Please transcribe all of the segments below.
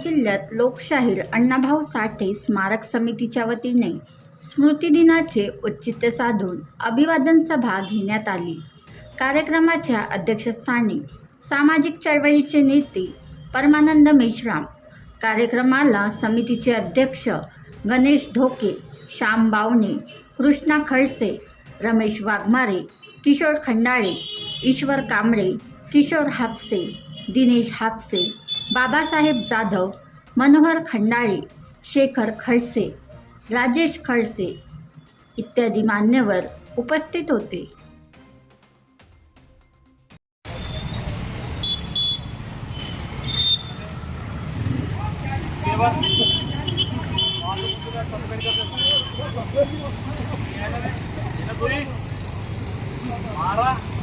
जिल्ह्यात लोकशाहीर अण्णाभाऊ साठे स्मारक समितीच्या वतीने स्मृतिदिनाचे औचित्य साधून अभिवादन सभा घेण्यात आली. कार्यक्रमाच्या अध्यक्षस्थानी सामाजिक चळवळीचे नेते परमानंद मेश्राम कार्यक्रमाला समितीचे अध्यक्ष गणेश ढोके श्याम बावणे कृष्णा खळसे रमेश वाघमारे किशोर खंडाळे ईश्वर कांबळे किशोर हापसे दिनेश हापसे बाबासाहेब जाधव मनोहर खंडाळे शेखर खळसे राजेश खळसे इत्यादी मान्यवर उपस्थित होते. अन्ना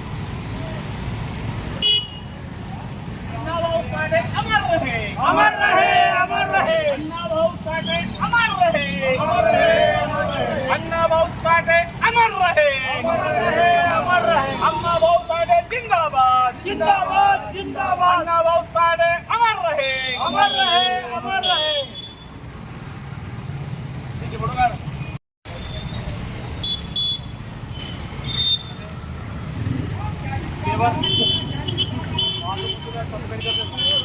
अमर रहे अमर रहे। अन्ना भाऊ साठे अमर रहे। अमर रहे अन्ना भाऊ साठे अमर रहे। अमर रहे अमर रहे। अम्मा भाऊ साठे जिंदाबाद। जिंदाबाद जिंदाबाद। अन्ना भाऊ साठे अमर रहे। अमर रहे अमर रहे। आहे बरोबर देवा मारा